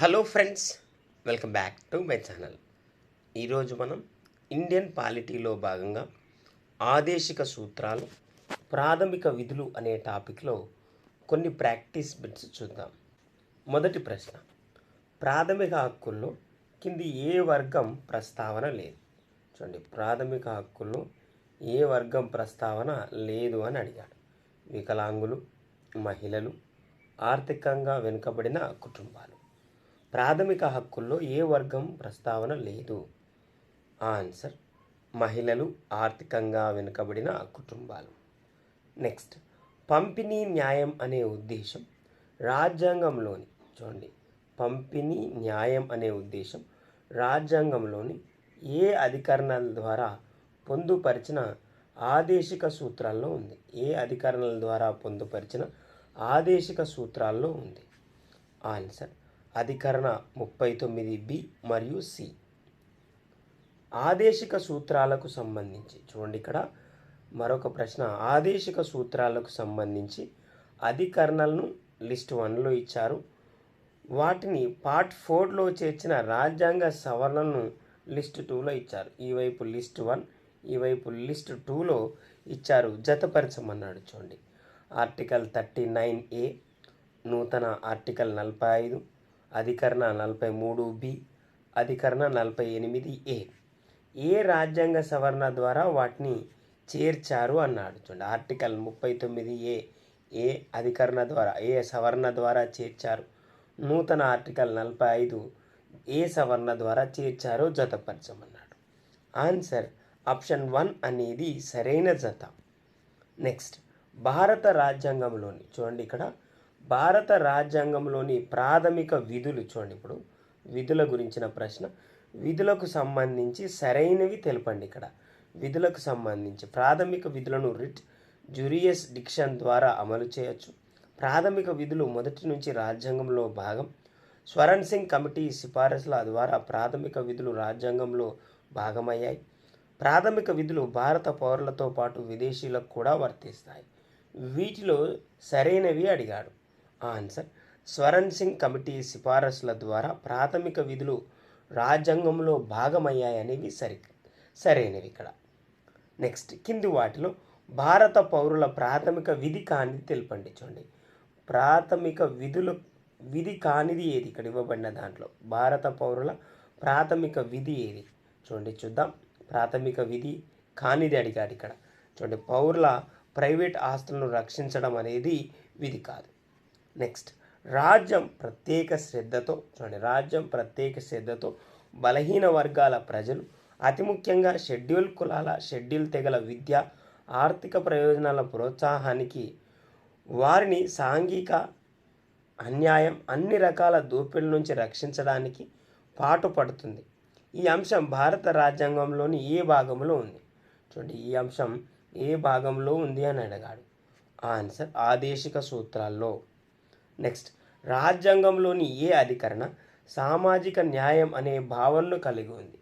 Hello friends welcome back to my channel ఈరోజు మనం Indian పాలిటీలో భాగంగా ఆదేశిక సూత్రాలు ప్రాథమిక విధులు అనే టాపిక్లో కొన్ని ప్రాక్టీస్ బిట్స్ చూద్దాం. మొదటి ప్రశ్న. ప్రాథమిక హక్కుల్లో కింది ఏ వర్గం ప్రస్తావన లేదు? చూడండి ప్రాథమిక హక్కుల్లో ఏ వర్గం ప్రస్తావన లేదు అని అడిగాడు. వికలాంగులు మహిళలు ఆర్థికంగా వెనుకబడిన కుటుంబాలు. ప్రాథమిక హక్కుల్లో ఏ వర్గం ప్రస్తావన లేదు? ఆన్సర్ మహిళలు ఆర్థికంగా వెనుకబడిన కుటుంబాలు. నెక్స్ట్ పంపిణీ న్యాయం అనే ఉద్దేశం రాజ్యాంగంలోని చూడండి పంపిణీ న్యాయం అనే ఉద్దేశం రాజ్యాంగంలోని ఏ అధికరణల ద్వారా పొందుపరిచిన ఆదేశిక సూత్రాల్లో ఉంది? ఏ అధికరణల ద్వారా పొందుపరిచిన ఆదేశిక సూత్రాల్లో ఉంది? ఆన్సర్ అధికరణ ముప్పై తొమ్మిది బి మరియు సి. ఆదేశిక సూత్రాలకు సంబంధించి చూడండి ఇక్కడ మరొక ప్రశ్న. ఆదేశిక సూత్రాలకు సంబంధించి అధికరణలను లిస్ట్ వన్లో ఇచ్చారు. వాటిని పార్ట్ ఫోర్లో చేర్చిన రాజ్యాంగ సవరణను లిస్ట్ టూలో ఇచ్చారు. ఈ వైపు లిస్ట్ వన్ ఈ వైపు లిస్ట్ టూలో ఇచ్చారు. జతపరచమన్నాడు చూడండి. ఆర్టికల్ థర్టీ నైన్ ఏ నూతన ఆర్టికల్ నలభై ఐదు అధికరణ నలభై మూడు బి అధికరణ నలభై ఎనిమిది ఏ. ఏ రాజ్యాంగ సవరణ ద్వారా వాటిని చేర్చారు అన్నాడు. చూడండి ఆర్టికల్ ముప్పై తొమ్మిది ఏ ఏ అధికరణ ద్వారా ఏ సవరణ ద్వారా చేర్చారు? నూతన ఆర్టికల్ నలభై ఐదు ఏ సవరణ ద్వారా చేర్చారో జతపరచమన్నాడు ఆన్సర్ ఆప్షన్ వన్ అనేది సరైన జత. నెక్స్ట్ భారత రాజ్యాంగంలోని చూడండి ఇక్కడ భారత రాజ్యాంగంలోని ప్రాథమిక విధులు చూడండి ఇప్పుడు. విధుల గురించిన ప్రశ్న. విధులకు సంబంధించి సరైనవి తెలపండి ఇక్కడ. విధులకు సంబంధించి ప్రాథమిక విధులను రిట్ జ్యూరియస్ డిక్షన్ ద్వారా అమలు చేయొచ్చు. ప్రాథమిక విధులు మొదటి నుంచి రాజ్యాంగంలో భాగం. స్వరణ్ సింగ్ కమిటీ సిఫారసుల ద్వారా ప్రాథమిక విధులు రాజ్యాంగంలో భాగమయ్యాయి. ప్రాథమిక విధులు భారత పౌరులతో పాటు విదేశీయులకు కూడా వర్తిస్తాయి. వీటిలో సరైనవి అడిగాడు. ఆన్సర్. స్వరణ్ సింగ్ కమిటీ సిఫారసుల ద్వారా ప్రాథమిక విధులు రాజ్యాంగంలో భాగమయ్యాయనేవి సరి సరైనవి ఇక్కడ. నెక్స్ట్ కింది వాటిలో భారత పౌరుల ప్రాథమిక విధి కానిది తెలపండి చూడండి. ప్రాథమిక విధులు విధి కానిది ఏది? ఇక్కడ ఇవ్వబడిన దాంట్లో భారత పౌరుల ప్రాథమిక విధి ఏది? చూడండి చూద్దాం. ప్రాథమిక విధి కానిది అడిగాడు ఇక్కడ. చూడండి పౌరుల ప్రైవేట్ ఆస్తులను రక్షించడం అనేది విధి కాదు. నెక్స్ట్ రాజ్యం ప్రత్యేక శ్రద్ధతో చూడండి రాజ్యం ప్రత్యేక శ్రద్ధతో బలహీన వర్గాల ప్రజలు అతి ముఖ్యంగా షెడ్యూల్ కులాల షెడ్యూల్ తెగల విద్య ఆర్థిక ప్రయోజనాల ప్రోత్సాహానికి వారిని సాంఘిక అన్యాయం అన్ని రకాల దోపిడీ నుంచి రక్షించడానికి పాటుపడుతుంది. ఈ అంశం భారత రాజ్యాంగంలోని ఏ భాగంలో ఉంది? చూడండి ఈ అంశం ఏ భాగంలో ఉంది అని అడిగాడు ఆన్సర్ ఆదేశిక సూత్రాల్లో. నెక్స్ట్ రాజ్యాంగంలోని ఏ అధికరణ సామాజిక న్యాయం అనే భావనను కలిగి ఉంది?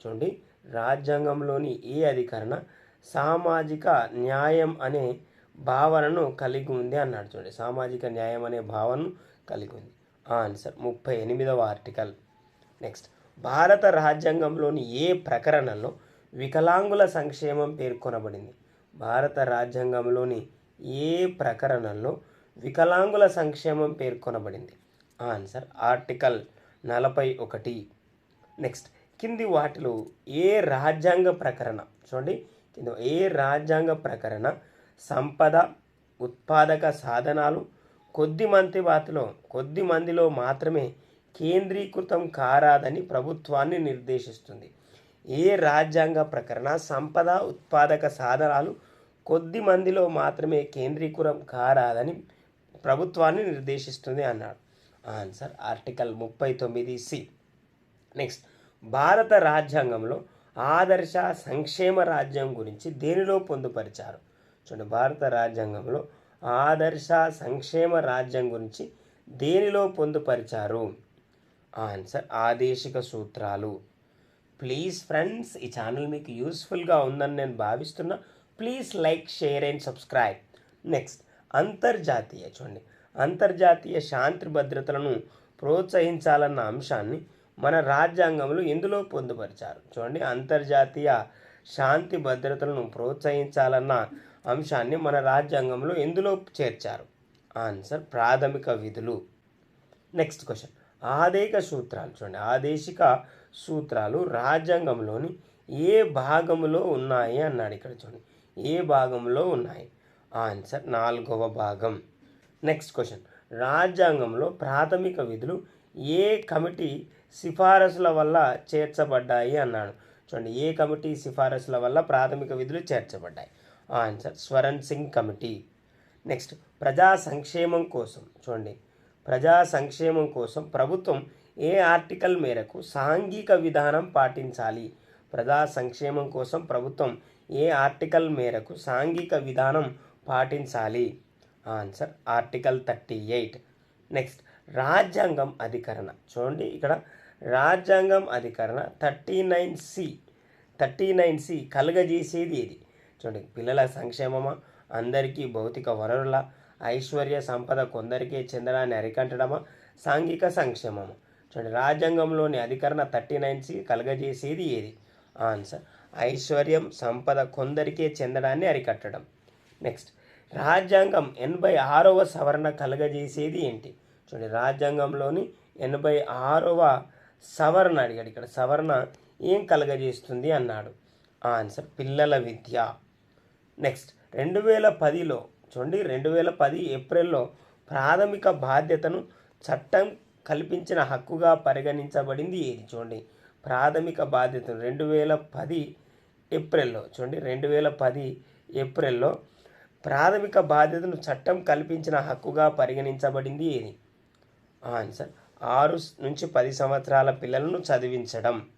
చూడండి రాజ్యాంగంలోని ఏ అధికరణ సామాజిక న్యాయం అనే భావనను కలిగి ఉంది అన్నాడు చూడండి. సామాజిక న్యాయం అనే భావనను కలిగి ఉంది. ఆన్సర్ ముప్పై ఎనిమిదవ ఆర్టికల్ నెక్స్ట్ భారత రాజ్యాంగంలోని ఏ ప్రకరణలో వికలాంగుల సంక్షేమం పేర్కొనబడింది? భారత రాజ్యాంగంలోని ఏ ప్రకరణలో వికలాంగుల సంక్షేమం పేర్కొనబడింది. ఆన్సర్ ఆర్టికల్ నలభై ఒకటి. నెక్స్ట్ కింది వాటిలో ఏ రాజ్యాంగ ప్రకరణ? చూడండి కింద ఏ రాజ్యాంగ ప్రకరణ? సంపద ఉత్పాదక సాధనాలు కొద్ది మంది వాటిలో కొద్ది మందిలో మాత్రమే కేంద్రీకృతం కారాదని ప్రభుత్వాన్ని నిర్దేశిస్తుంది. ఏ రాజ్యాంగ ప్రకరణ? సంపద ఉత్పాదక సాధనాలు కొద్ది మందిలో మాత్రమే కేంద్రీకృతం కారాదని ప్రభుత్వాన్ని నిర్దేశిస్తుంది అన్నాడు. ఆన్సర్ ఆర్టికల్ ముప్పై తొమ్మిది సి. నెక్స్ట్ భారత రాజ్యాంగంలో ఆదర్శ సంక్షేమ రాజ్యం గురించి దేనిలో పొందుపరిచారు? చూడండి భారత రాజ్యాంగంలో ఆదర్శ సంక్షేమ రాజ్యం గురించి దేనిలో పొందుపరిచారు? ఆన్సర్ ఆదేశిక సూత్రాలు. ప్లీజ్ ఫ్రెండ్స్ ఈ ఛానల్ మీకు యూస్ఫుల్గా ఉందని నేను భావిస్తున్నా. Please like share and subscribe. Next అంతర్జాతీయ చూడండి. అంతర్జాతీయ శాంతి భద్రతలను ప్రోత్సహించాలన్న అంశాన్ని మన రాజ్యాంగంలో ఎందులో పొందుపరిచారు. చూడండి అంతర్జాతీయ శాంతి భద్రతలను ప్రోత్సహించాలన్న అంశాన్ని మన రాజ్యాంగంలో ఎందులో చేర్చారు. ఆన్సర్ ప్రాథమిక విధులు. Next question. ఆదేశిక సూత్రాలు. చూడండి ఆదేశిక సూత్రాలు రాజ్యాంగంలోని ఏ భాగంలో ఉన్నాయి అన్నాడు ఇక్కడ. చూడండి ఏ భాగంలో ఉన్నాయి? ఆన్సర్ నాలుగవ భాగం. నెక్స్ట్ క్వశ్చన్ రాజ్యాంగంలో ప్రాథమిక విధులు ఏ కమిటీ సిఫారసుల వల్ల చేర్చబడ్డాయి అన్నాడు. చూడండి ఏ కమిటీ సిఫారసుల వల్ల ప్రాథమిక విధులు చేర్చబడ్డాయి? Answer Swaran Singh committee. Next ప్రజా సంక్షేమం కోసం. చూడండి ప్రజా సంక్షేమం కోసం ప్రభుత్వం ఏ ఆర్టికల్ మేరకు సాంఘిక విధానం పాటించాలి? ప్రజా సంక్షేమం కోసం ప్రభుత్వం ఏ ఆర్టికల్ మేరకు సాంఘిక విధానం పాటించాలి. Answer article thirty eight. Next రాజ్యాంగం అధికరణ. చూడండి ఇక్కడ రాజ్యాంగం అధికరణ thirty nine C. Thirty nine C కలుగజేసేది ఇది చూడండి పిల్లల సంక్షేమమా? అందరికీ భౌతిక వనరుల? ఐశ్వర్య సంపద కొందరికే చెందడాన్ని అరికట్టడమా? సాంఘిక సంక్షేమమా? చూడండి రాజ్యాంగంలోని అధికరణ థర్టీ నైన్ సి కలుగజేసేది ఏది? ఆన్సర్ ఐశ్వర్యం సంపద కొందరికే చెందడాన్ని అరికట్టడం. నెక్స్ట్ రాజ్యాంగం ఎనభై ఆరవ సవరణ కలగజేసేది ఏంటి? చూడండి రాజ్యాంగంలోని ఎనభై ఆరవ సవరణ అడిగాడు ఇక్కడ. సవరణ ఏం కలగజేస్తుంది అన్నాడు? ఆన్సర్ పిల్లల విద్య. నెక్స్ట్ రెండు వేల పదిలో చూడండి రెండు వేల పది ఏప్రిల్లో ప్రాథమిక బాధ్యతను చట్టం కల్పించిన హక్కుగా పరిగణించబడింది ఏది? చూడండి ప్రాథమిక బాధ్యతను రెండు వేల పది ఏప్రిల్లో చూడండి రెండు వేల పది ఏప్రిల్లో ప్రాథమిక బాధ్యతను చట్టం కల్పించిన హక్కుగా పరిగణించబడింది ఏది? ఆన్సర్. ఆరు నుంచి పది సంవత్సరాల పిల్లలను చదివించడం.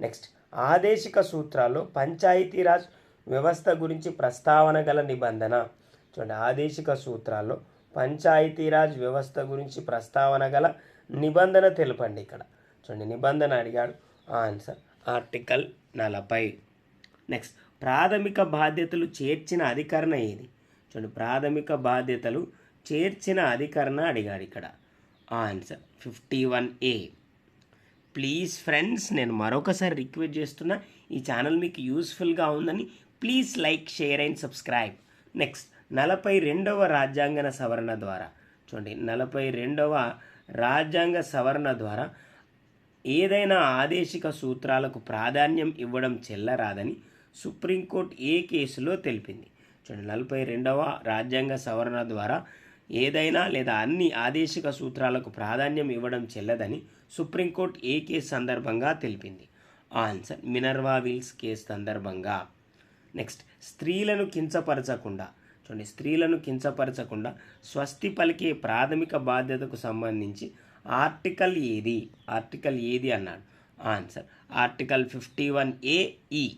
నెక్స్ట్. ఆదేశిక సూత్రాల్లో పంచాయతీరాజ్ వ్యవస్థ గురించి ప్రస్తావన గల నిబంధన. చూడండి ఆదేశిక సూత్రాల్లో పంచాయతీరాజ్ వ్యవస్థ గురించి ప్రస్తావన గల నిబంధన తెలపండి ఇక్కడ. చూడండి నిబంధన అడిగాడు. ఆన్సర్. ఆర్టికల్ నలభై. నెక్స్ట్. ప్రాథమిక బాధ్యతలు చేర్చిన అధికరణ ఏది? చూడండి ప్రాథమిక బాధ్యతలు చేర్చిన అధికరణ అడిగాడు ఇక్కడ. Answer fifty one A please friends నేను మరొకసారి రిక్వెస్ట్ చేస్తున్నా ఈ ఛానల్ మీకు యూస్ఫుల్గా ఉందని please like share and subscribe next నలభై రెండవ రాజ్యాంగ సవరణ ద్వారా. చూడండి నలభై రెండవ రాజ్యాంగ సవరణ ద్వారా ఏదైనా ఆదేశిక సూత్రాలకు ప్రాధాన్యం ఇవ్వడం చెల్లరాదని సుప్రీంకోర్టు ఏ కేసులో తెలిపింది? చూడండి నలభై రెండవ రాజ్యాంగ సవరణ ద్వారా ఏదైనా లేదా అన్ని ఆదేశిక సూత్రాలకు ప్రాధాన్యం ఇవ్వడం చెల్లదని సుప్రీంకోర్టు ఏ కేసు సందర్భంగా తెలిపింది? ఆన్సర్ మినర్వా విల్స్ కేసు సందర్భంగా. నెక్స్ట్ స్త్రీలను కించపరచకుండా. చూడండి స్త్రీలను కించపరచకుండా స్వస్తి పలికే ప్రాథమిక బాధ్యతకు సంబంధించి ఆర్టికల్ ఏది? ఆర్టికల్ ఏది అన్నాడు? Answer article fifty one A E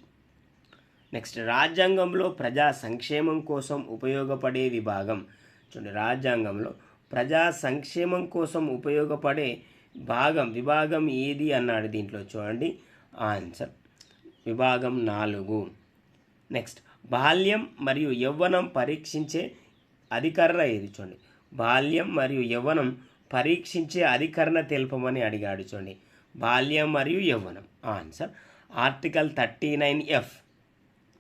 next రాజ్యాంగంలో ప్రజా సంక్షేమం కోసం ఉపయోగపడే విభాగం. చూడండి రాజ్యాంగంలో ప్రజా సంక్షేమం కోసం ఉపయోగపడే భాగం విభాగం ఏది అన్నాడు దీంట్లో చూడండి. ఆన్సర్ విభాగం నాలుగు. నెక్స్ట్ బాల్యం మరియు యవ్వనం పరీక్షించే అధికరణ ఏది చూడండి. బాల్యం మరియు యవ్వనం పరీక్షించే అధికరణ తెలుపమని అడిగాడు చూడండి. బాల్యం మరియు యవ్వనం answer article thirty nine F.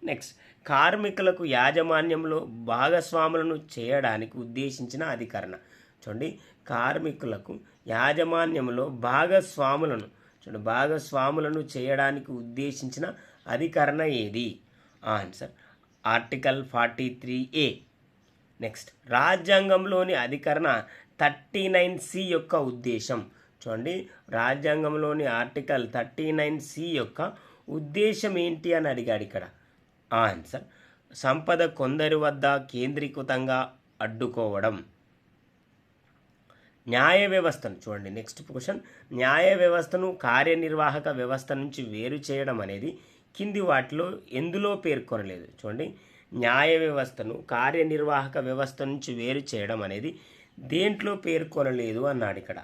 Next కార్మికులకు యాజమాన్యంలో భాగస్వాములను చేయడానికి ఉద్దేశించిన అధికరణ. చూడండి కార్మికులకు యాజమాన్యంలో భాగస్వాములను చూడండి భాగస్వాములను చేయడానికి ఉద్దేశించిన అధికరణ ఏది? Answer article forty three A next రాజ్యాంగంలోని అధికరణ థర్టీ నైన్ సి యొక్క ఉద్దేశం. చూడండి రాజ్యాంగంలోని ఆర్టికల్ థర్టీ నైన్ సి యొక్క ఉద్దేశం ఏంటి అని అడిగాడు ఇక్కడ. ఆన్సర్ సంపద కొందరి వద్ద కేంద్రీకృతంగా అడ్డుకోవడం. న్యాయ వ్యవస్థను చూడండి. నెక్స్ట్ క్వశ్చన్ న్యాయ వ్యవస్థను కార్యనిర్వాహక వ్యవస్థ నుంచి వేరు చేయడం అనేది కింది వాటిలో ఎందులో పేర్కొనలేదు? చూడండి. న్యాయ వ్యవస్థను కార్యనిర్వాహక వ్యవస్థ నుంచి వేరు చేయడం అనేది దేంట్లో పేర్కొనలేదు అన్నాడు ఇక్కడ.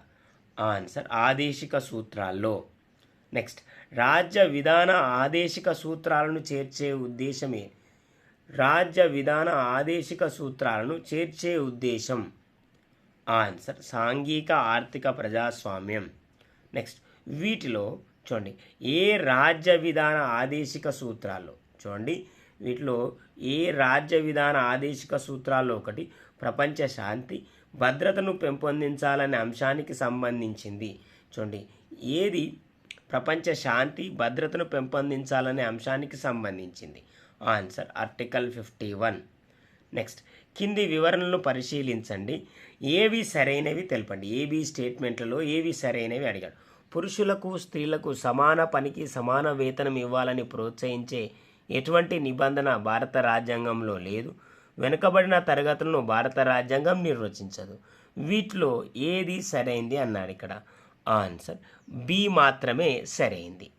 ఆన్సర్ ఆదేశిక సూత్రాల్లో. నెక్స్ట్ రాజ్య విధాన ఆదేశిక సూత్రాలను చేర్చే ఉద్దేశమే. రాజ్య విధాన ఆదేశిక సూత్రాలను చేర్చే ఉద్దేశం. ఆన్సర్ సాంఘిక ఆర్థిక ప్రజాస్వామ్యం. నెక్స్ట్ వీటిలో చూడండి. ఏ రాజ్య విధాన ఆదేశిక సూత్రాల్లో? చూడండి. వీటిలో ఏ రాజ్య విధాన ఆదేశిక సూత్రాల్లో ఒకటి? ప్రపంచ శాంతి భద్రతను పెంపొందించాలనే అంశానికి సంబంధించింది. చూడండి. ఏది? ప్రపంచ శాంతి భద్రతను పెంపొందించాలనే అంశానికి సంబంధించింది. Answer article fifty one. Next కింది వివరణలు పరిశీలించండి. ఏవి సరైనవి తెలపండి. ఏబి స్టేట్మెంట్లలో ఏవి సరైనవి అడిగాడు. పురుషులకు స్త్రీలకు సమాన పనికి సమాన వేతనం ఇవ్వాలని ప్రోత్సహించే ఎటువంటి నిబంధన భారత రాజ్యాంగంలో లేదు. వెనుకబడిన తరగతులను భారత రాజ్యాంగం నిర్వచించదు. వీటిలో ఏది సరైంది అన్నాడు ఇక్కడ. ఆన్సర్ బి మాత్రమే సరైంది.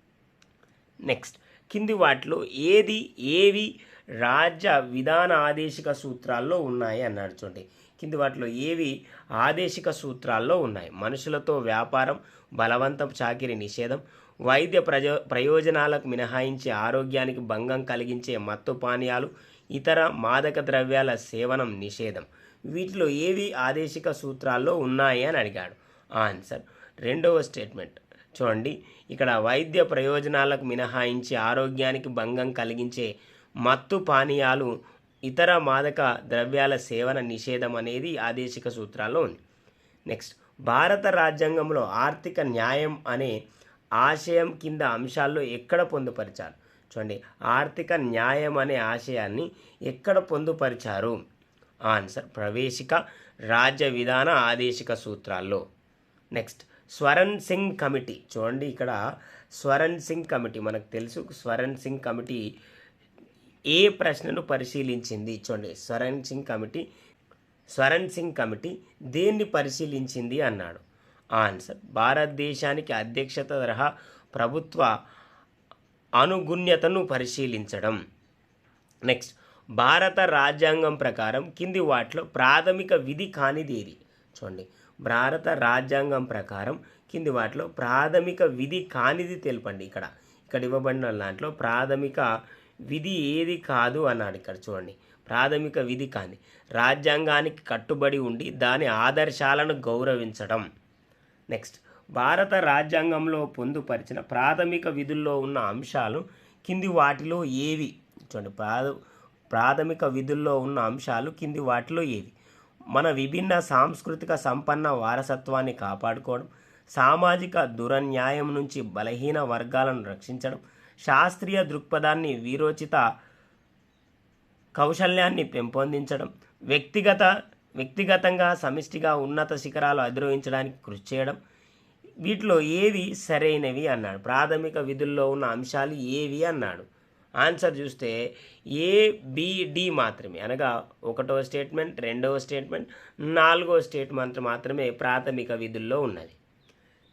నెక్స్ట్ కింది వాటిలో ఏది ఏవి రాజ్య విధాన ఆదేశిక సూత్రాల్లో ఉన్నాయి అన్నాడు చూడండి. కింది వాటిలో ఏవి ఆదేశిక సూత్రాల్లో ఉన్నాయి? మనుషులతో వ్యాపారం బలవంతం చాకిరి నిషేధం వైద్య ప్రజో ప్రయోజనాలకు మినహాయించి ఆరోగ్యానికి భంగం కలిగించే మత్తు పానీయాలు ఇతర మాదక ద్రవ్యాల సేవనం నిషేధం. వీటిలో ఏవి ఆదేశిక సూత్రాల్లో ఉన్నాయి అని అడిగాడు. ఆన్సర్ రెండవ స్టేట్మెంట్. చూడండి ఇక్కడ వైద్య ప్రయోజనాలకు మినహాయించి ఆరోగ్యానికి భంగం కలిగించే మత్తు పానీయాలు ఇతర మాదక ద్రవ్యాల సేవన నిషేధం అనేది ఆదేశిక సూత్రాల్లో ఉంది. నెక్స్ట్ భారత రాజ్యాంగంలో ఆర్థిక న్యాయం అనే ఆశయం కింద అంశాల్లో ఎక్కడ పొందుపరిచారు? చూడండి ఆర్థిక న్యాయం అనే ఆశయాన్ని ఎక్కడ పొందుపరిచారు? ఆన్సర్ ప్రవేశిక రాజ్య విధాన ఆదేశిక సూత్రాల్లో. Next Swaran Singh committee. చూడండి ఇక్కడ స్వరణ్ సింగ్ కమిటీ మనకు తెలుసు. స్వరణ్ సింగ్ కమిటీ ఏ ప్రశ్నను పరిశీలించింది? చూడండి స్వరణ్ సింగ్ కమిటీ స్వరణ్ సింగ్ కమిటీ దేన్ని పరిశీలించింది అన్నాడు? ఆన్సర్ భారతదేశానికి అధ్యక్షత తరహా ప్రభుత్వ అనుగుణ్యతను పరిశీలించడం. నెక్స్ట్ భారత రాజ్యాంగం ప్రకారం కింది వాటిలో ప్రాథమిక విధి కానిదేది చూడండి భారత రాజ్యాంగం ప్రకారం కింది వాటిలో ప్రాథమిక విధి కానిది తెలపండి. ఇక్కడ ఇక్కడ ఇవ్వబడిన దాంట్లో ప్రాథమిక విధి ఏది కాదు అన్నాడు ఇక్కడ చూడండి. ప్రాథమిక విధి కాని రాజ్యాంగానికి కట్టుబడి ఉండి దాని ఆదర్శాలను గౌరవించడం. నెక్స్ట్ భారత రాజ్యాంగంలో పొందుపరిచిన ప్రాథమిక విధుల్లో ఉన్న అంశాలు కింది వాటిలో ఏవి? చూడండి ప్రాథమిక విధుల్లో ఉన్న అంశాలు కింది వాటిలో ఏవి? మన విభిన్న సాంస్కృతిక సంపన్న వారసత్వాన్ని కాపాడుకోవడం సామాజిక దురన్యాయం నుంచి బలహీన వర్గాలను రక్షించడం శాస్త్రీయ దృక్పథాన్ని వీరోచిత కౌశల్యాన్ని పెంపొందించడం వ్యక్తిగత వ్యక్తిగతంగా సమిష్టిగా ఉన్నత శిఖరాలు అధిరోహించడానికి కృషి చేయడం వీటిలో ఏవి సరైనవి అన్నాడు. ప్రాథమిక విధుల్లో ఉన్న అంశాలు ఏవి అన్నాడు. ఆన్సర్ చూస్తే ఏ బిడి మాత్రమే. అనగా ఒకటో స్టేట్మెంట్ రెండవ స్టేట్మెంట్ నాలుగో స్టేట్మెంట్ మాత్రమే ప్రాథమిక విధుల్లో ఉన్నది.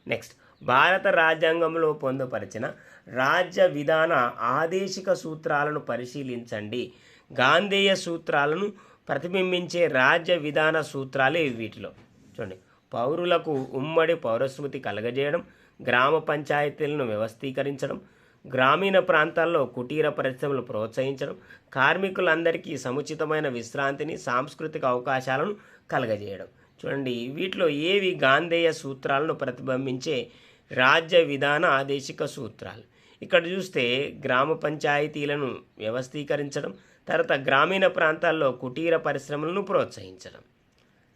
నెక్స్ట్ భారత రాజ్యాంగంలో పొందుపరిచిన రాజ్య విధాన ఆదేశిక సూత్రాలను పరిశీలించండి. గాంధేయ సూత్రాలను ప్రతిబింబించే రాజ్య విధాన సూత్రాలే వీటిలో. చూడండి పౌరులకు ఉమ్మడి పౌరస్మృతి కలగజేయడం గ్రామ పంచాయతీలను వ్యవస్థీకరించడం గ్రామీణ ప్రాంతాల్లో కుటీర పరిశ్రమలు ప్రోత్సహించడం కార్మికులందరికీ సముచితమైన విశ్రాంతిని సాంస్కృతిక అవకాశాలను కలగజేయడం. చూడండి వీటిలో ఏవి గాంధేయ సూత్రాలను ప్రతిబింబించే రాజ్య విధాన ఆదేశిక సూత్రాలు? ఇక్కడ చూస్తే గ్రామ పంచాయతీలను వ్యవస్థీకరించడం తర్వాత గ్రామీణ ప్రాంతాల్లో కుటీర పరిశ్రమలను ప్రోత్సహించడం.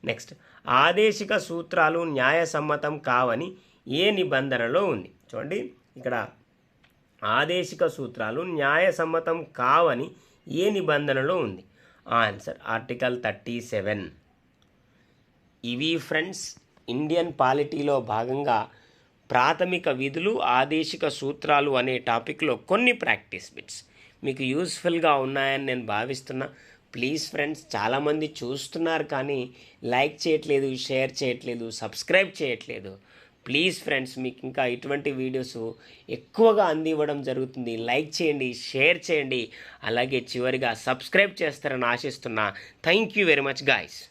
నెక్స్ట్ ఆదేశిక సూత్రాలు న్యాయసమ్మతం కావని ఏ నిబంధనలో ఉంది? చూడండి ఇక్కడ ఆదేశిక సూత్రాలు న్యాయసమ్మతం కావని ఏ నిబంధనలో ఉంది? Answer article thirty seven. ఇవి ఫ్రెండ్స్ ఇండియన్ పాలిటీలో భాగంగా ప్రాథమిక విధులు ఆదేశిక సూత్రాలు అనే టాపిక్లో కొన్ని ప్రాక్టీస్ బిట్స్ మీకు యూస్ఫుల్గా ఉన్నాయని నేను భావిస్తున్నా. ప్లీజ్ ఫ్రెండ్స్ చాలామంది చూస్తున్నారు కానీ లైక్ చేయట్లేదు షేర్ చేయట్లేదు సబ్స్క్రైబ్ చేయట్లేదు. ప్లీజ్ ఫ్రెండ్స్ మీకు ఇంకా ఇటువంటి వీడియోస్ ఎక్కువగా అందివ్వడం జరుగుతుంది. లైక్ చేయండి షేర్ చేయండి. అలాగే చివరిగా సబ్స్క్రైబ్ చేస్తారని ఆశిస్తున్నా. Thank you very much guys